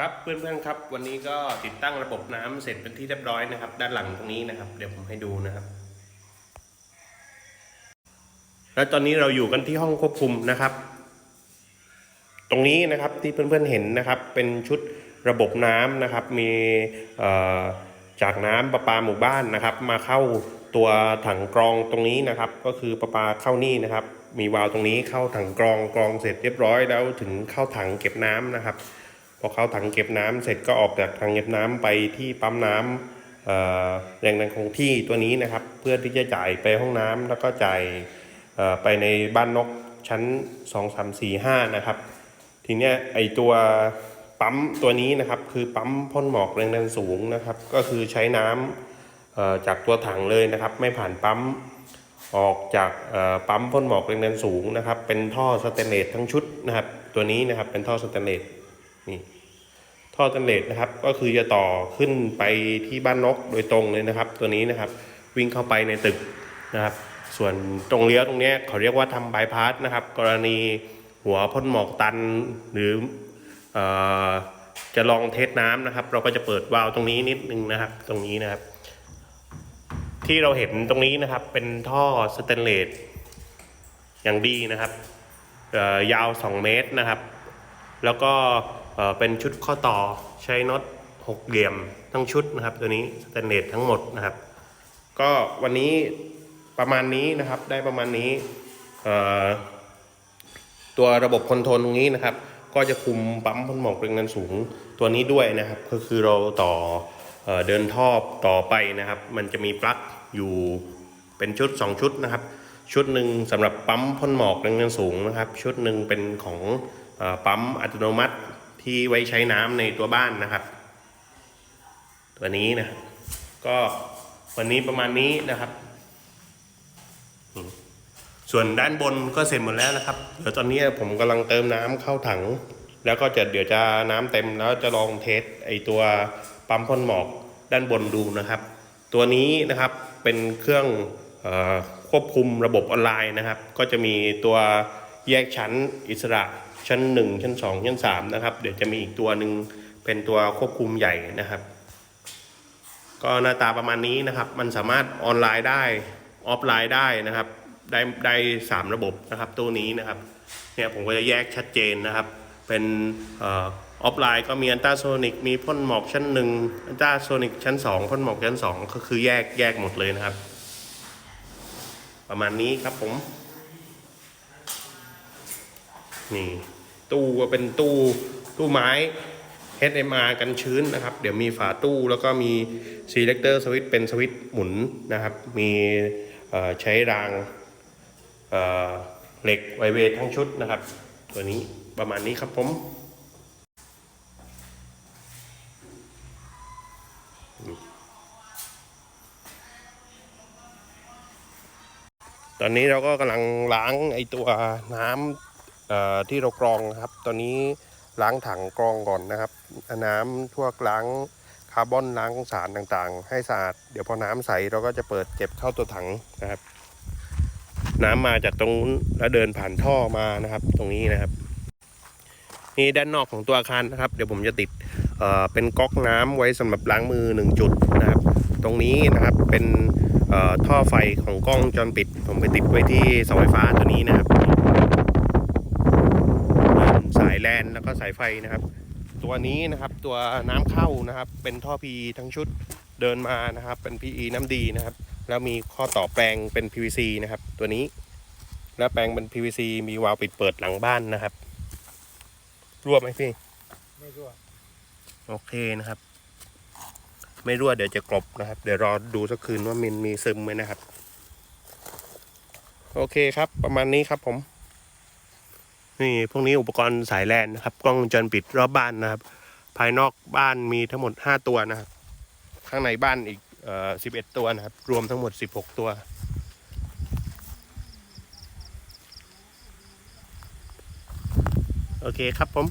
ครับเพื่อนๆครับ วันนี้ก็ติดตั้งระบบน้ำเสร็จเป็นที่เรียบร้อยนะครับ ด้านหลังตรงนี้นะครับ เดี๋ยวผมให้ดูนะครับ แล้วตอนนี้เราอยู่กันที่ห้องควบคุมนะครับ ตรงนี้นะครับที่เพื่อนๆเห็นนะครับ เป็นชุดระบบน้ำนะครับ มีจากน้ำประปาหมู่บ้านนะครับ มาเข้าตัวถังกรองตรงนี้นะครับ ก็คือประปาเข้านี่นะครับ มีวาล์วตรงนี้เข้าถังกรองกรองเสร็จเรียบร้อยแล้วถึงเข้าถังเก็บน้ำนะครับ พอเข้าถังเก็บน้ำเสร็จก็ออกจากถังเก็บน้ำไปที่ปั๊มน้ำเอ่อแรงดันคงที่ตัวนี้นะครับ เพื่อที่จะจ่ายไปห้องน้ำแล้วก็จ่ายไปในบ้านนกชั้น 2 3 4 5 นะครับ ทีเนี้ยไอตัวปั๊มตัวนี้นะครับ คือปั๊มพ่นหมอกแรงดันสูงนะครับ ก็คือใช้น้ำเอ่อจากตัวถังเลยนะครับ ไม่ผ่านปั๊มออกจากปั๊มพ่นหมอกแรงดันสูงนะครับ เป็นท่อสแตนเลสทั้งชุดนะครับ ตัวนี้นะครับเป็นท่อสแตนเลสนี่ ท่อสแตนเลสนะครับ ก็คือจะต่อขึ้นไปที่บ้านนกโดยตรงเลยนะครับ ตัวนี้นะครับ วิ่งเข้าไปในตึกนะครับ ส่วนตรงเลี้ยวตรงเนี้ยเขาเรียกว่าทำบายพาสนะครับ กรณีหัวพ่นหมอกตันหรืออจะลองเทสน้ำนะครับ เราก็จะเปิดวาล์วตรงนี้นิดนึงนะครับ ตรงนี้นะครับ ที่เราเห็นตรงนี้นะครับ เป็นท่อสแตนเลสอย่างดีนะครับยาว 2 เมตรนะครับ แล้วก็เป็นชุดข้อต่อใช้น็อตหกเหลี่ยมทั้งชุดนะครับ ตัวนี้สแตนเลสทั้งหมดนะครับ ก็วันนี้ประมาณนี้นะครับได้ประมาณนี้ตัวระบบคอนโทรลตรงนี้นะครับ ก็จะคุมปั๊มพ่นหมอกแรงดันสูงตัวนี้ด้วยนะครับ ก็คือเราต่อเอเดินท่อต่อไปนะครับ มันจะมีปลั๊กอยู่เป็นชุด 2 ชุดนะครับ ชุดหนึ่งสำหรับปั๊มพ่นหมอกแรงดันสูงนะครับ ชุดหนึ่งเป็นของ ปั๊มอัตโนมัติที่ไว้ใช้น้ำในตัวบ้านนะครับ ตัวนี้นะก็วันนี้ประมาณนี้นะครับ ส่วนด้านบนก็เสร็จหมดแล้วนะครับ เดี๋ยวตอนนี้ผมกำลังเติมน้ำเข้าถัง แล้วก็จะเดี๋ยวจะน้ำเต็มแล้วจะลองเทสไอตัวปั๊มพ่นหมอกด้านบนดูนะครับ ตัวนี้นะครับเป็นเครื่องอควบคุมระบบออนไลน์นะครับ ก็จะมีตัวแยกชั้นอิสระ ชั้น 1 ชั้น 2 ชั้น 3 นะครับ เดี๋ยวจะมีอีกตัวหนึ่งเป็นตัวควบคุมใหญ่นะครับ ก็หน้าตาประมาณนี้นะครับ มันสามารถออนไลน์ได้ออฟไลน์ได้นะครับ ได้ได้สามระบบนะครับ ตัวนี้นะครับเนี่ยผมก็จะแยกชัดเจนนะครับ เป็นออฟไลน์ก็มีอันตราโซนิกมีพ่นหมอกชั้นหนึ่งอันตราโซนิกชั้นสองพ่นหมอกชั้นสองก็คือแยกแยกหมดเลยนะครับ ประมาณนี้ครับผม นี่ตู้ก็เป็นตู้ตู้ไม้ HMR กันชื้นนะครับ เดี๋ยวมีฝาตู้แล้วก็มี selector switch เป็นสวิตช์หมุนนะครับ มีใช้รางเเหล็กไวเวททั้งชุดนะครับ ตัวนี้ประมาณนี้ครับผมตอนนี้เราก็กำลังล้างไอตัวน้ำ ที่เรากรองครับ ตอนนี้ล้างถังกรองก่อนนะครับ น้ำทั่วล้างคาร์บอนล้างสารต่างๆ ให้สะอาด เดี๋ยวพอน้ำใสเราก็จะเปิดเก็บเข้าตัวถังนะครับ น้ำมาจากตรงนู้นแล้วเดินผ่านท่อมานะครับ ตรงนี้นะครับนี่ด้านนอกของตัวอาคารนะครับ เดี๋ยวผมจะติดเเป็นก๊อกน้ำไว้สำหรับล้างมือหนึ่งจุดนะครับ ตรงนี้นะครับเป็นท่อไฟของกล้องวงจรปิด ผมไปติดไว้ที่เสาไฟฟ้าตัวนี้นะครับายแลนแล้วก็สายไฟนะครับ ตัวนี้นะครับตัวน้ำเข้านะครับ เป็นท่อ PE ทั้งชุดเดินมานะครับ เป็น PE น้ำดีนะครับ แล้วมีข้อต่อแปลงเป็น PVC นะครับ ตัวนี้ แล้วแปลงเป็น PVC มีวาล์วปิดเปิดหลังบ้านนะครับรั่วไหมพี่ไม่รั่วโอเคนะครับ ไม่รั่วเดี๋ยวจะกลบนะครับ เดี๋ยวรอดูสักคืนว่ามันมีซึมไหมนะครับ โอเคครับ ประมาณนี้ครับผม นี่พวกนี้อุปกรณ์สายแลนนะครับกล้องวงจรปิดรอบบ้านนะครับ ภายนอกบ้านมีทั้งหมด 5 ตัวนะครับ ข้างในบ้านอีกเอ่อ11 ตัวนะครับ รวมทั้งหมด 16 ตัว โอเคครับผม